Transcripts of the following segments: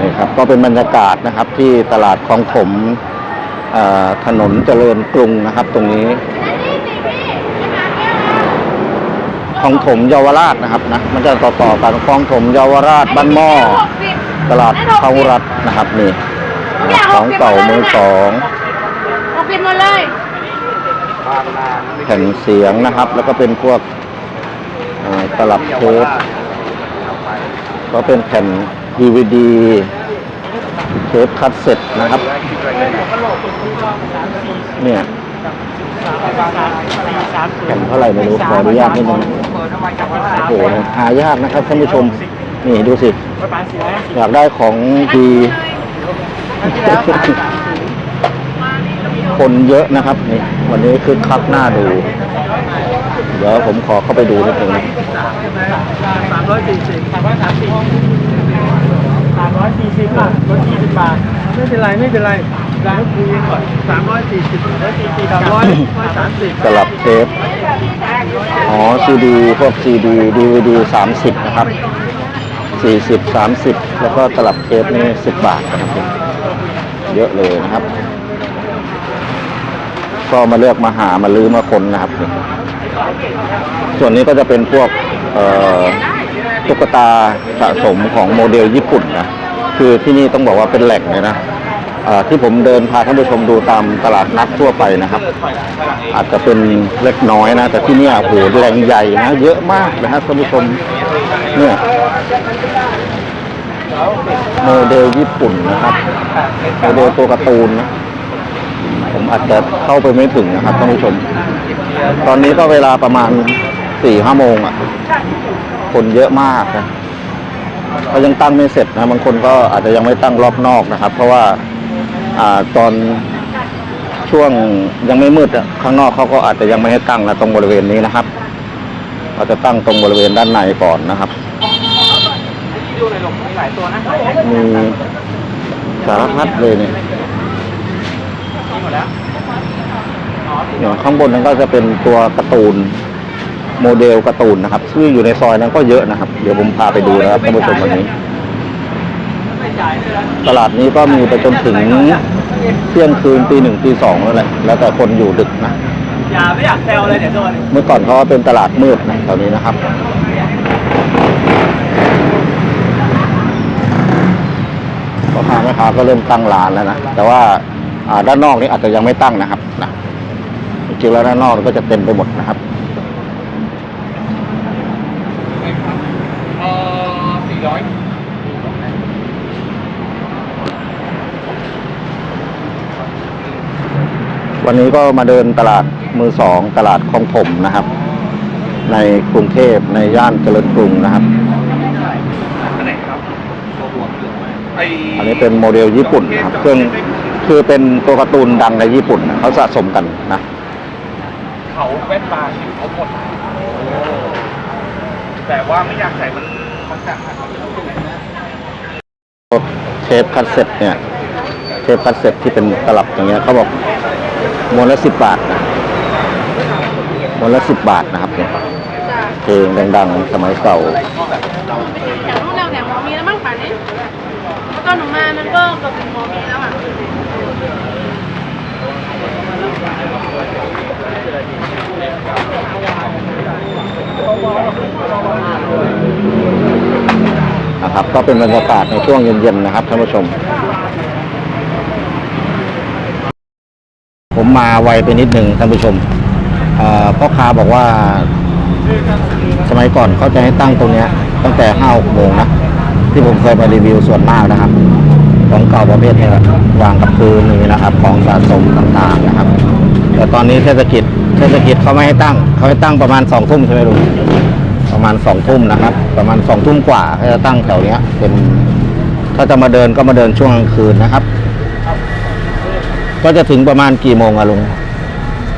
นี่ครับก็เป็นบรรยากาศนะครับที่ตลาดคลองถมเอ่อถนนเจริญกรุงนะครับ ตรงนี้คลองถมเยาวราชนะครับนะมันจะต่อต่อๆกันคลองถมเยาวราชบ้านหม้อตลาดเข้ารัฐนะครับนี่ของเก่ามือสองหกสิบหมดเลยแผ่นเสียงนะครับ แล้วก็เป็นพวกเอ่อตลับเทปก็เป็นแผ่น DVD เทปคัดเซ็ตนะครับ เนี่ยแผ่นเท่าไหร่ไม่รู้ขออนุญาตนิดนึงโอ้โหหายากนะครับท่านผู้ชม นี่ดูสิ อยากได้ของดีคนเยอะนะครับนี่วันนี้คือคักหน้าดู เดี๋ยวผมขอเข้าไปดูนิดนึงสามร้อยสี่สิบสามร้อยสามสิบสาม ร้อยสี่สิบบาทลดยี่สิบบาทไม่เป็นไรไม่เป็นไรร้านคุยกันก่อนสามร้อยสี่สิบร้อยสี่สิบสามร้อยร้อยสามสิบสลับเทปอ๋อซีดีพวกซีดีดีวดีสามสิบนะครับสี่สิบสามสิบแล้วก็ตลับเทปนี่สิบบาทนะครับเยอะเลยนะครับ ก็มาเลือกมาหามาลื้อมาคนนะครับ ส่วนนี้ก็จะเป็นพวกเอ่อตุ๊กตาสะสมของโมเดลญี่ปุ่นนะ คือที่นี่ต้องบอกว่าเป็นแหล่งเลยนะที่ผมเดินพาท่านผู้ชมดูตามตลาดนัดทั่วไปนะครับ อาจจะเป็นเล็กน้อยนะ แต่ที่นี่โอ้โหแหล่งใหญ่นะ เยอะมากนะครับท่านผู้ชมเนี่ยโมเดลญี่ปุ่นนะครับโมเดลตัวการ์ตูนนะผมอาจจะเข้าไปไม่ถึงนะครับท่านผู้ชม ตอนนี้ก็เวลาประมาณสี่ห้าโมงอะ คนเยอะมากนะ ก็ยังตั้งไม่เสร็จนะบางคนก็อาจจะยังไม่ตั้งรอบนอกนะครับ เพราะว่าอ่าตอนช่วงยังไม่มืดอะข้างนอกเขาก็อาจจะยังไม่ให้ตั้งนะตรงบริเวณนี้นะครับเราจะตั้งตรงบริเวณด้านในก่อนนะครับ ดูหน่อยลงมีหลายตัวนะมีสารพัดเลยเนี่ยมีหมดแล้วอย่างข้างบนนั้นก็จะเป็นตัวการ์ตูน โมเดลการ์ตูนนะครับซึ่งอยู่ในซอยนั้นก็เยอะนะครับ เดี๋ยวผมพาไปดูนะครับท่านผู้ชมวันนี้ไม่จ่ายด้วยนะตลาดนี้ก็มีไปจนถึงเที่ยงคืนตีหนึ่งตีสองนั่นแหละแล้วแต่คนอยู่ดึกนะอย่าไม่อยากแซวเลยเดี๋ยวโดนเมื่อก่อนเขาเป็นตลาดมืดนะแถวนี้นะครับพ่อค้าแม่ค้าก็เริ่มตั้งร้านแล้วนะแต่ว่าอ่าด้านนอกนี่อาจจะยังไม่ตั้งนะครับนะจริงๆแล้วด้านนอกก็จะเต็มไปหมดนะครับ เออสี่ร้อย วันนี้ก็มาเดินตลาดมือสองตลาดคลองถมนะครับ ในกรุงเทพในย่านเจริญกรุงนะครับอันไหนครับตัวบวกเหลืองไหมไออันนี้เป็นโมเดลญี่ปุ่นนะครับซึ่งคือเป็นตัวการ์ตูนดังในญี่ปุ่นนะเขาสะสมกันนะเขาแว่นตาอยู่เขาหมดแต่ว่าไม่อยากใส่มันมันจัดอะเทปคัสเซ็ตเนี่ย เทปคัสเซ็ตที่เป็นตลับอย่างเงี้ยเขาบอก มวนละสิบบาทนะมวนละสิบบาทนะครับเนี่ยเพลงดังๆ สมัยเก่าจากรุ่นเราเนี่ยหมอมีแล้วมั้งป่านนี้แล้วตอนหนูมามันก็เกือบถึงหมอมีแล้วอะนะครับ ก็เป็นบรรยากาศในช่วงเย็นๆนะครับท่านผู้ชม ผมมาไวไปนิดหนึ่งท่านผู้ชมเอ่อพ่อค้าบอกว่า สมัยก่อนเขาจะให้ตั้งตรงนี้ตั้งแต่ห้าโมงนะ ที่ผมเคยมารีวิวส่วนมากนะครับ ของเก่าประเภทนี้แหละวางกับพื้นนี้นะครับ ของสะสมต่างๆนะครับ แต่ตอนนี้เทศกิจเทศกิจเขาไม่ให้ตั้งเขาให้ตั้งประมาณสองทุ่มใช่ไหมลุงประมาณสองทุ่มนะครับ ประมาณสองทุ่มกว่าเขาจะตั้งแถวเนี้ยเป็นถ้าจะมาเดินก็มาเดินช่วงกลางคืนนะครับ ก็จะถึงประมาณกี่โมงอะลุง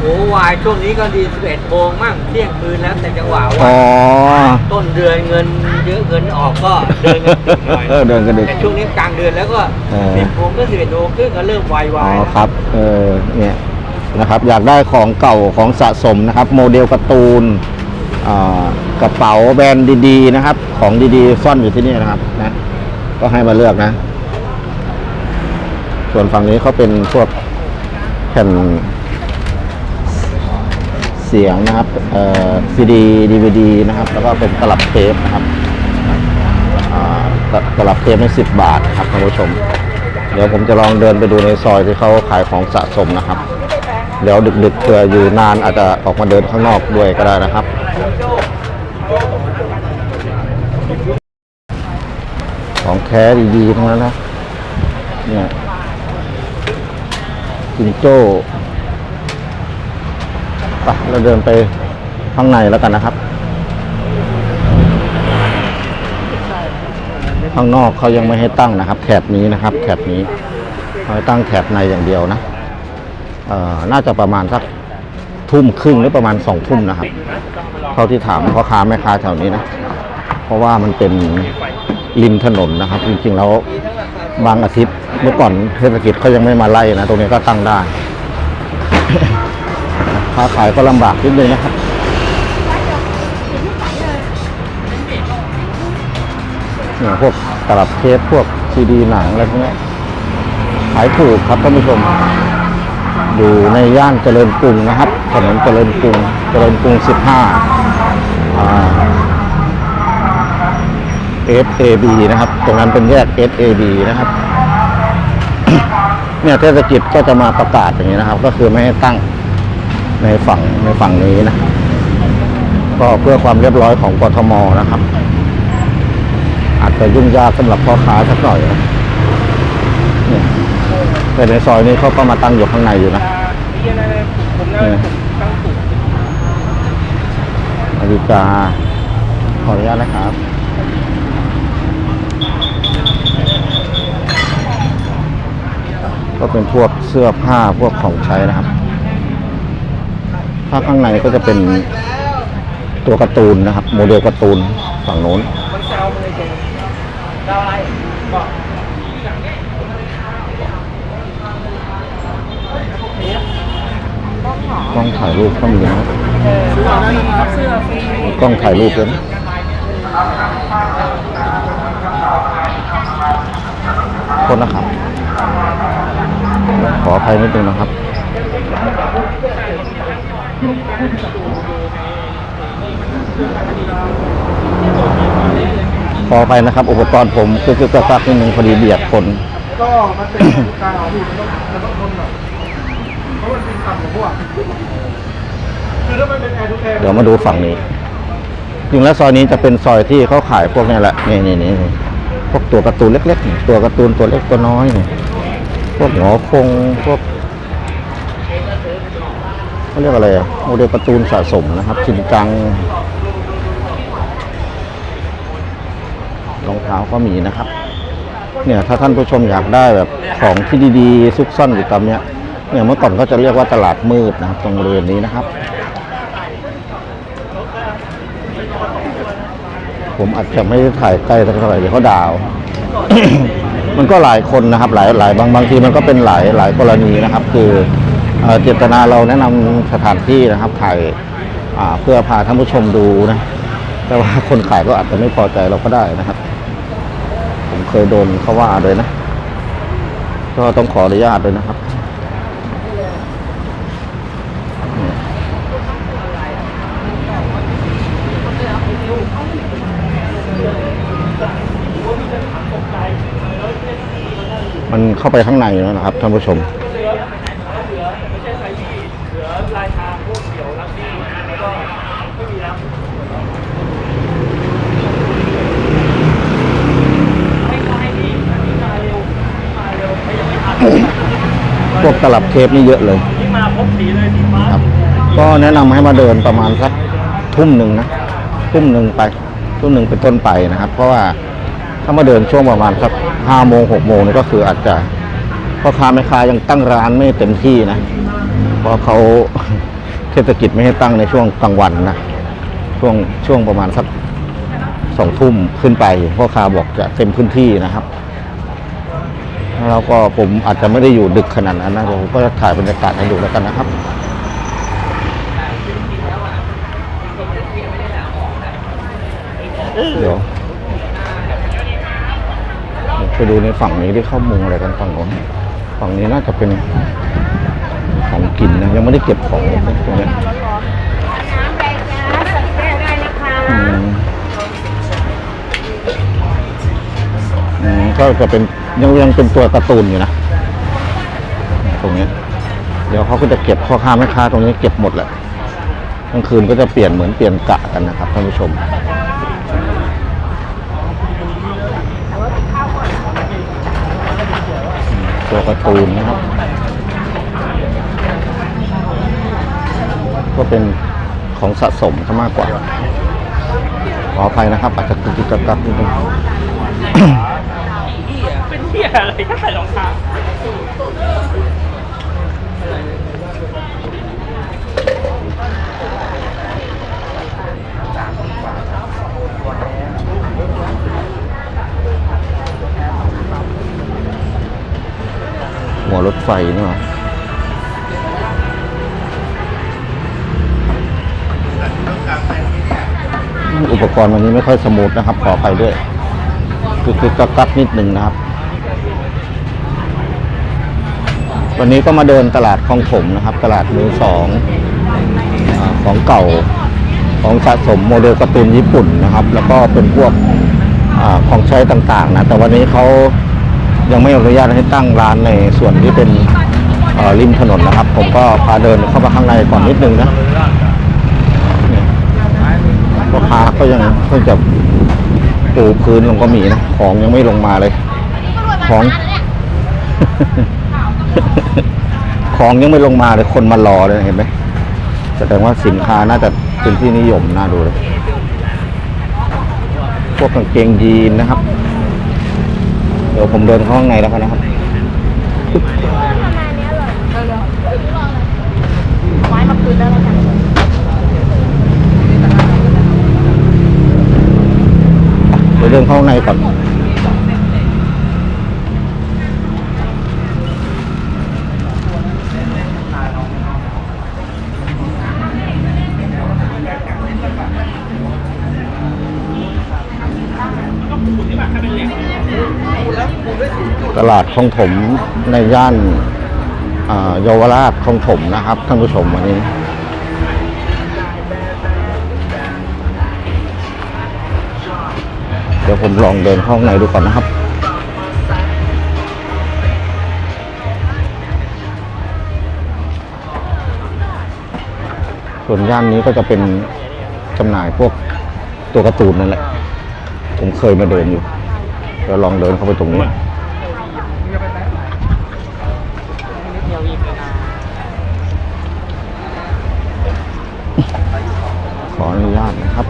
โอ้วายช่วงนี้ก็ดี11โมงมั่งเที่ยงคืนแล้วแต่จังหวะอ๋ว่าอต้นเดือนเงินเยอะเงินออกก็เดินกันดึกหน่อยเออเดินกันดึกแต่ช่วงนี้กลางเดือนแล้วก็เออ10โมงก็11โมงครึ่งก็เริ่มวายอ๋วาอยครับเออเนี่ยนะครับอยากได้ของเก่าของสะสมนะครับ โมเดลการ์ตูนอ่ากระเป๋าแบรนด์ดีๆนะครับ ของดีๆซ่อนอยู่ที่นี่นะครับนะก็ให้มาเลือกนะ ส่วนฝั่งนี้เขาเป็นพวกแผ่นเสียงนะครับเอ่อซีดีดีวดีนะครับ แล้วก็เป็นตลับเทปนะครับอ่าตตลับเทปในสิบบาทครับท่านผู้ชม เดี๋ยวผมจะลองเดินไปดูในซอยที่เขาขายของสะสมนะครับ เดี๋ยวดึกๆเผื่ออยู่นานอาจจะออกมาเดินข้างนอกด้วยก็ได้นะครับ ของแท้ดีๆทั้งนั้นนะเนี่ย จิงโจ้ไปเราเดินไปข้างในแล้วกันนะครับ ข้างนอกเขายังไม่ให้ตั้งนะครับ แถบนี้นะครับ แถบนี้เขาให้ตั้งแถบในอย่างเดียวนะเอ่อน่าจะประมาณสักทุ่มครึ่งหรือประมาณสองทุ่มนะครับเท่าที่ถามพ่อค้าแม่ค้าแถวนี้นะเพราะว่ามันเป็นริมถนนนะครับ จริงๆแล้วบางอาทิตย์ เมื่อก่อนเทศกิจเขายังไม่มาไล่นะ ตรงนี้ก็ตั้งได้ค้าขายก็ลำบากนิดนึงนะครับเนี่ยพวกตลับเทปพวกซีดีหนังอะไรพวกนี้ขายถูกครับท่านผู้ชม อยู่ในย่านเจริญกรุงนะครับ ถนนเจริญกรุง เจริญกรุง 15อ่า SAB นะครับ ตรงนั้นเป็นแยก SAB นะครับ เนี่ยเทศกิจก็จะมาประกาศอย่างนี้นะครับ ก็คือไม่ให้ตั้งในฝั่งในฝั่งนี้นะก็เพื่อความเรียบร้อยของกทมนะครับ อาจจะยุ่งยากสำหรับพ่อค้าสักหน่อยนะเนี่ยแต่ในซอยนี้เขาก็มาตั้งอยู่ข้างในอยู่นะเนี่นาฬิกาขออนุญาตนะครับ ก็เป็นพวกเสื้อผ้าพวกของใช้นะครับ ถ้าข้างในก็จะเป็นตัวการ์ตูนนะครับ โมเดลการ์ตูนฝั่งโน้นกล้องถ่ายรูปก็มีนะกล้องถ่ายรูปด้วยนะโทษนะครับ ขออภัยนิดนึงนะครับ ขออภัยนะครับ อุปกรณ์ผมคือคือกักนิดนึงพอดีเบียดคนก็มันเป็นการออกดูมันต้องมันต้องทนหน่อยเพราะมันเป็นต่ำกว่าพวกคือถ้ามันเป็นแอร์ทูแอร์เดี๋ยวมาดูฝั่งนี้จริงแล้วซอยนี้จะเป็นซอยที่เขาขายพวกนี้แหละนี่นี่นี่นี่พวกตัวการ์ตูนเล็กๆนี่ตัวการ์ตูนตัวเล็กตัวน้อยนี่ พวกหงอคงพวกเขาเรียกอะไรอะโมเดลการ์ตูนสะสมนะครับชินจังรองเท้าก็มีนะครับ เนี่ยถ้าท่านผู้ชมอยากได้แบบของที่ดีๆ ซุกซ่อนอยู่ตามเนี้ยเนี่ยเมื่อก่อนก็จะเรียกว่าตลาดมืดนะครับ ตรงบริเวณนี้นะครับ ผมอาจจะไม่ได้ถ่ายใกล้เท่าไหร่เดี๋ยวเขาด่าเอา มันก็หลายคนนะครับหลายหลายบางบางทีมันก็เป็นหลายหลายกรณีนะครับ คือเจตนาเราแนะนำสถานที่นะครับถ่ายเพื่อพาท่านผู้ชมดูนะแต่ว่าคนขายก็อาจจะไม่พอใจเราก็ได้นะครับ ผมเคยโดนเขาว่าเลยนะ ก็ต้องขออนุญาตเลยนะครับ มันเข้าไปข้างในแล้วนะครับท่านผู้ชมพวกตลับเทปนี่เยอะเลยครับ ก็แนะนำให้มาเดินประมาณสักทุ่มหนึ่งนะ ทุ่มหนึ่งไป ทุ่มหนึ่งเป็นต้นไปนะครับ เพราะว่า ถ้ามาเดินช่วงประมาณสักห้าโมงหกโมงนี่ก็คืออาจจะพ่อค้าแม่ค้ายังตั้งร้านไม่เต็มที่นะ เพราะเขาเทศกิจไม่ให้ตั้งในช่วงกลางวันนะ ช่วงช่วงประมาณสักสองทุ่มขึ้นไปพ่อค้าบอกจะเต็มพื้นที่นะครับแล้วก็ผมอาจจะไม่ได้อยู่ดึกขนาดนั้นนะผมก็จะถ่ายบรรยากาศให้ดูแล้วกันนะครับเยวเดี๋ยว ไปดูในฝั่งนี้ที่เข้ามุงอะไรกันฝั่งโน้นฝั่งนี้น่าจะเป็นของกินนะยังไม่ได้เก็บของเลยตรงนี้ก็จะเป็นยังยังเป็นตัวการ์ตูนอยู่นะตรงนี้ เดี๋ยวเขาก็จะเก็บพ่อค้าแม่ค้าตรงนี้เก็บหมดแหละกลางคืนก็จะเปลี่ยนเหมือนเปลี่ยนกะกันนะครับท่านผู้ชม ตัวการ์ตูนนะครับ ก็เป็นของสะสมซะมากกว่า ขออภัยนะครับ อาจจะกุกกักกักนิดนึงเป็นเหี้ยอะไรก็ใส่รองเท้า หัวรถไฟนี่หว่าอุปกรณ์วันนี้ไม่ค่อยสมูทนะครับ ขออภัยด้วย คือคือกักกักนิดหนึ่งนะครับ วันนี้ก็มาเดินตลาดคลองถมนะครับ ตลาดมือสองอของเก่าของสะสมโมเดลการ์ตูนญี่ปุ่นนะครับ แล้วก็เป็นพวกอของใช้ต่างๆนะ แต่วันนี้เขา ยังไม่อนุญาตให้ตั้งร้านในส่วนที่เป็นริมถนนนะครับ ผมก็พาเดินเข้ามาข้างในก่อนนิดนึงนะนี่ยพ่อค้าก็ยังเพิ่งจะปูพื้นลงก็มีนะ ของยังไม่ลงมาเลย ของ ของยังไม่ลงมาเลยคนมารอเลยเห็นไหมแสดงว่าสินค้าน่าจะเป็นที่นิยมน่าดูเลยพวกกางเกงยีนนะครับ เดี๋ยวผมเดินเข้าข้างในแล้วกันนะครับไม้มาคืนได้แล้วกันเดี๋ยวเดินเข้าข้างในก่อน ตลาดคลองถมในย่านเยาวราชคลองถมนะครับท่านผู้ชมวันนี้เดี๋ยวผมลองเดินเข้าข้างในดูก่อนนะครับ ส่วนย่านนี้ก็จะเป็นจำหน่ายพวกตัวการ์ตูนนั่นแหละ ผมเคยมาเดินอยู่เดี๋ยวลองเดินเข้าไปตรงนี้ ขออนุญาตนะครับ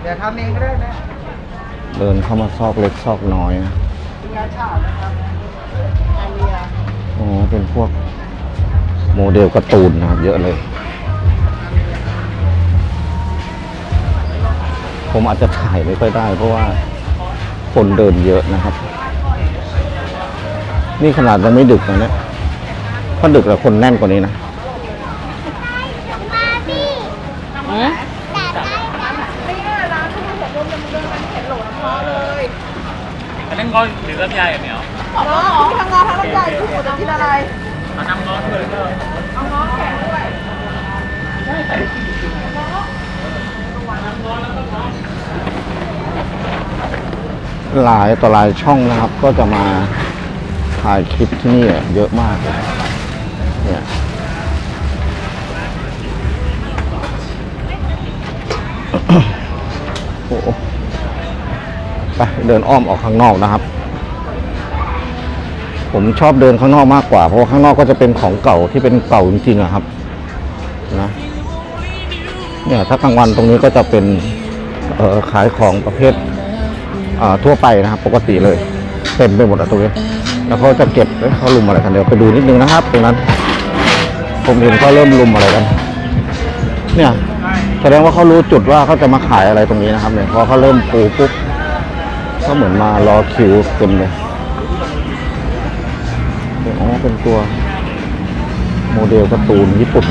เดี๋ยวทำเองก็ได้นะเดินเข้ามาซอกเล็กซอกน้อยนะงานฉาบนะครับอาเรียอ๋อเป็นพวกโมเดลการ์ตูนนะครับเยอะเลย ผมอาจจะถ่ายไม่ค่อยได้ เพราะว่าคนเดินเยอะนะครับ นี่ขนาดยังไม่ดึกนะเนี่ยถ้าดึกแล้วคนแน่นกว่านี้นะ อัน นั้นก็หรือลำไยเหรออ๋อทั้งงอทั้งลำไยทุกคนจะกินอะไรเอาน้ำร้อนเลยก็เอาง้อแข็งด้วยหลายต่อหลายช่องนะครับ ก็จะมาถ่ายคลิปที่นี่เยอะมากเลยเนี่ยโอ้โหไปเดินอ้อมออกข้างนอกนะครับ ผมชอบเดินข้างนอกมากกว่า เพราะว่าข้างนอกก็จะเป็นของเก่าที่เป็นเก่าจริงๆอะครับนะเนี่ยถ้ากลางวันตรงนี้ก็จะเป็นขายของประเภททั่วไปนะครับ ปกติเลยเต็มไปหมดอะตรงนี้แล้วเขาจะเก็บเขาลุมอะไรกันเดี๋ยวไปดูนิดนึงนะครับ ตรงนั้น ผมเห็นเขาเริ่มลุมอะไรกัน เนี่ยแสดงว่าเขารู้จุดว่าเขาจะมาขายอะไรตรงนี้นะครับเนี่ยพอเขาเริ่มปูปุ๊บก็เหมือนมารอคิวเต็มเลย อ๋อเป็นตัว โมเดลการ์ตูนญี่ปุ่น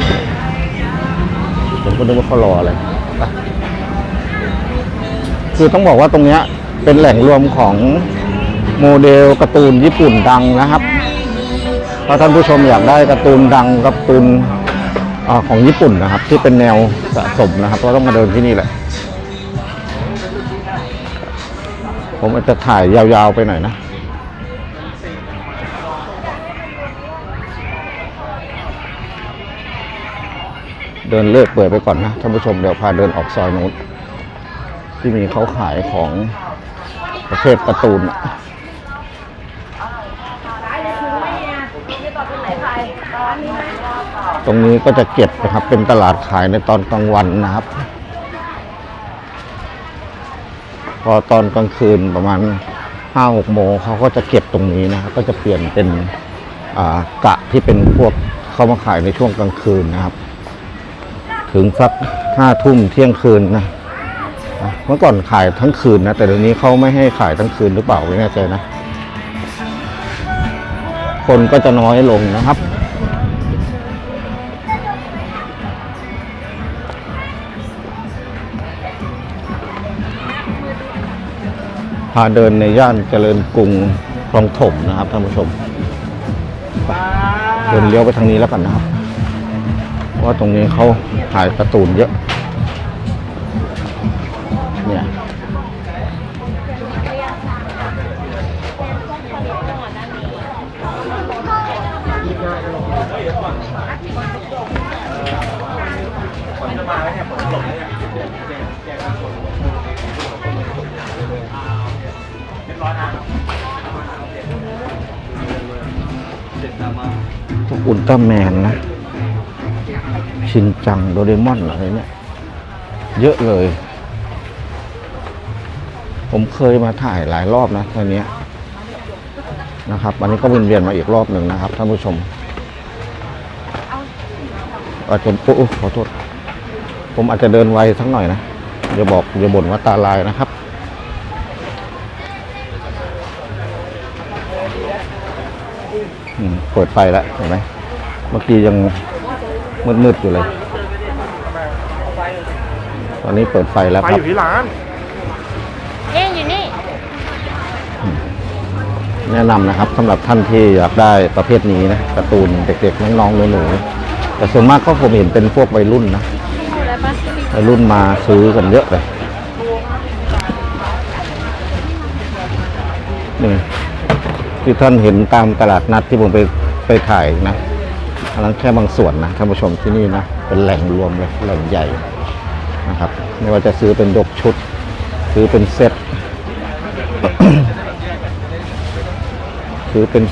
ผมก็นึกว่าเขารออะไรคือต้องบอกว่าตรงเนี้ยเป็นแหล่งรวมของโมเดลการ์ตูนญี่ปุ่นดังนะครับ ถ้าท่านผู้ชมอยากได้การ์ตูนดังการ์ตูนอของญี่ปุ่นนะครับ ที่เป็นแนวสะสมนะครับ ก็ต้องมาเดินที่นี่แหละ ผมอาจจะถ่ายยาวๆไปหน่อยนะ เดินเลือกเปิดไปก่อนนะท่านผู้ชมเดี๋ยวพาเดินออกซอยนู้นที่มีเขาขายของประเภทการ์ตูนอะตรงนี้ก็จะเก็บนะครับ เป็นตลาดขายในตอนกลางวันนะครับ พอตอนกลางคืนประมาณห้าหกโมงเขาก็จะเก็บตรงนี้นะครับ ก็จะเปลี่ยนเป็นกะที่เป็นพวกเข้ามาขายในช่วงกลางคืนนะครับ ถึงสักห้าทุ่มเที่ยงคืนนะเมื่อก่อนขายทั้งคืนนะ แต่เดี๋ยวนี้เขาไม่ให้ขายทั้งคืนหรือเปล่าไม่แน่ใจนะ คนก็จะน้อยลงนะครับพาเดินในย่านเจริญกรุงคลองถมนะครับท่านผู้ชมเดินเลี้ยวไปทางนี้แล้วกันนะครับเพราะ ว่าตรงนี้เขาขายการ์ตูนเยอะ เนี่ย พวกอุลตร้าแมนนะ ชินจังโดเรมอนอะไรเนี่ยเยอะเลย ผมเคยมาถ่ายหลายรอบนะตอนนี้นะครับวันนี้ก็วนเวียนมาอีกรอบหนึ่งนะครับท่านผู้ชมอาจจะโอ้ขอโทษ ผมอาจจะเดินไวสักหน่อยนะอย่าบอกอย่าบ่นว่าตาลายนะครับ เปิดไฟแล้วเห็นไหมเมื่อกี้ยัง มืดๆอยู่เลย ตอนนี้เปิดไฟแล้วไปคอรับยู่ที่ร้าน เอ๊ะอยู่นี่แนะนำนะครับสำหรับท่านที่อยากได้ประเภทนี้นะการ์ตูนเด็กๆน้องๆหนูๆแต่ส่วนมากก็ผมเห็นเป็นพวกวัยรุ่นนะอยู่แล้วปะวัยรุ่นมาซื้อกันเยอะเลยนี่ที่ท่านเห็นตามตลาดนัดที่ผมไปไปถ่ายนะ อันนั้นแค่บางส่วนนะท่านผู้ชมที่นี่นะเป็นแหล่งรวมเลยแหล่งใหญ่นะครับไม่ว่าจะซื้อเป็นยกชุด ซื้อเป็นเซ็ตซื้อเป็น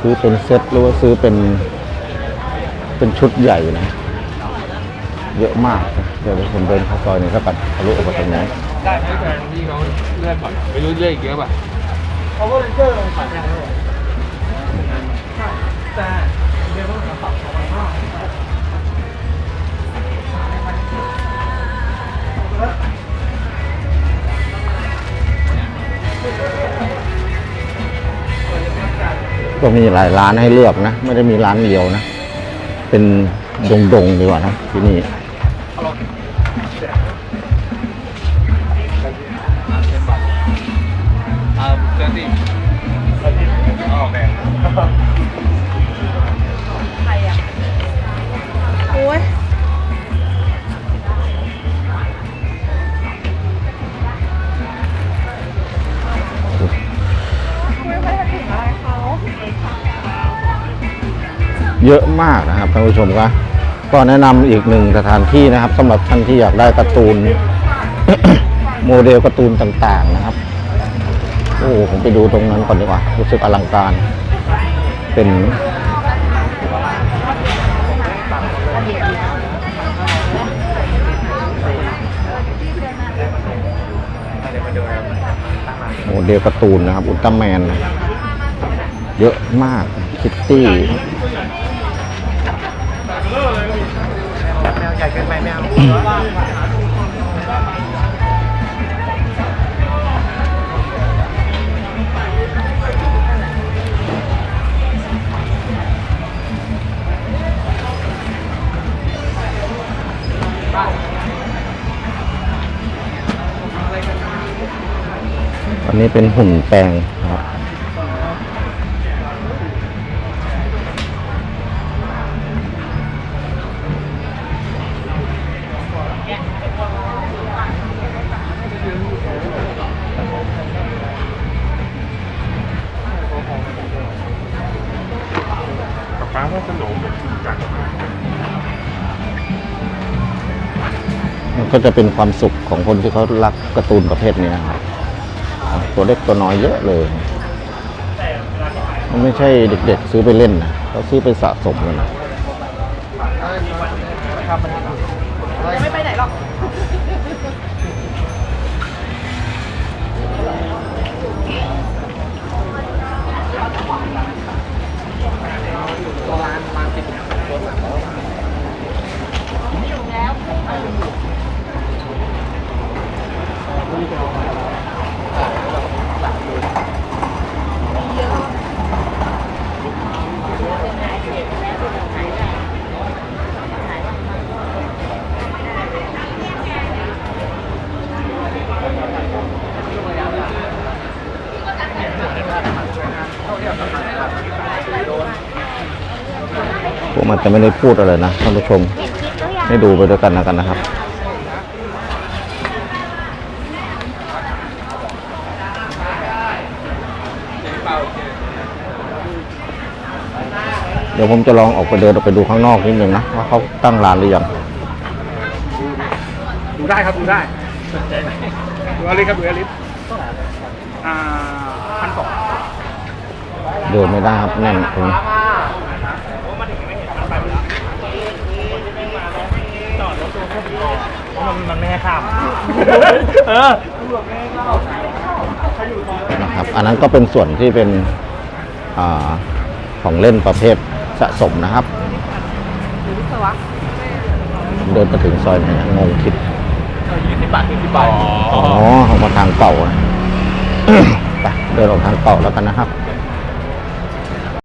ซื้อเป็นเซ็ตหรือว่าซื้อเป็นเป็นชุดใหญ่นะ เยอะมากนะเดี๋ยวผมเดินเข้าซอยนี้แล้วกันทะลุออกมาตรงนี้ได้ไหมแฟนพี่เขาเลื่อนก่อนไม่รู้เลื่อนอีกเยอะป่ะเขาก็เลนเจอร์ลงขายแพงเลยแต่เดี๋ยวต้อง ก็มีหลายร้านให้เลือกนะ ไม่ได้มีร้านเดียวนะ เป็นดงๆดีกว่านะที่นี่ โอ้ยเยอะมากนะครับท่านผู้ชมก็ก็แนะนำอีกหนึ่งสถานที่นะครับสำหรับท่านที่อยากได้การ์ตูน โมเดลการ์ตูนต่างๆนะครับ โอ้ผมไปดูตรงนั้นก่อนดีกว่า รู้สึกอลังการ เป็นโมเดลการ์ตูนนะครับ อุลตร้าแมน เยอะมาก คิตตี้แมวใหญ่เกินไปแมว อันนี้เป็นหุ่นแปลงครับ ป้าว่าขนมจากมันก็จะเป็นความสุขของคนที่เขารักการ์ตูนประเภทนี้ครับ ตัวเล็กตัวน้อยเยอะเลย มันไม่ใช่เด็กๆ ซื้อไปเล่นนะเขาซื้อไปสะสมเลยนะ จะไม่ได้พูดอะไรนะท่านผู้ชมให้ดูไปด้วยกันแล้วกันนะครับเดี๋ยวผมจะลองออกไปเดินออกไปดูข้างนอกนิดนึงนะว่าเขาตั้งร้านหรือยังดูได้ครับดูได้ดูอลิสครับดูอลิสอ่าพันสองเดินไม่ได้ครับแน่นตรงนี้ มันมันไม่ให้ข้ามเออนะครับอันนั้นก็เป็นส่วนที่เป็นอาของเล่นประเภทสะสมนะครับ เดินไปถึงซอยไหนนะงงคิด ยี่สิบบาทยี่สิบบาท อ๋อออกมาทางเก่านะไปเดินออกทางเก่าแล้วกันนะครับ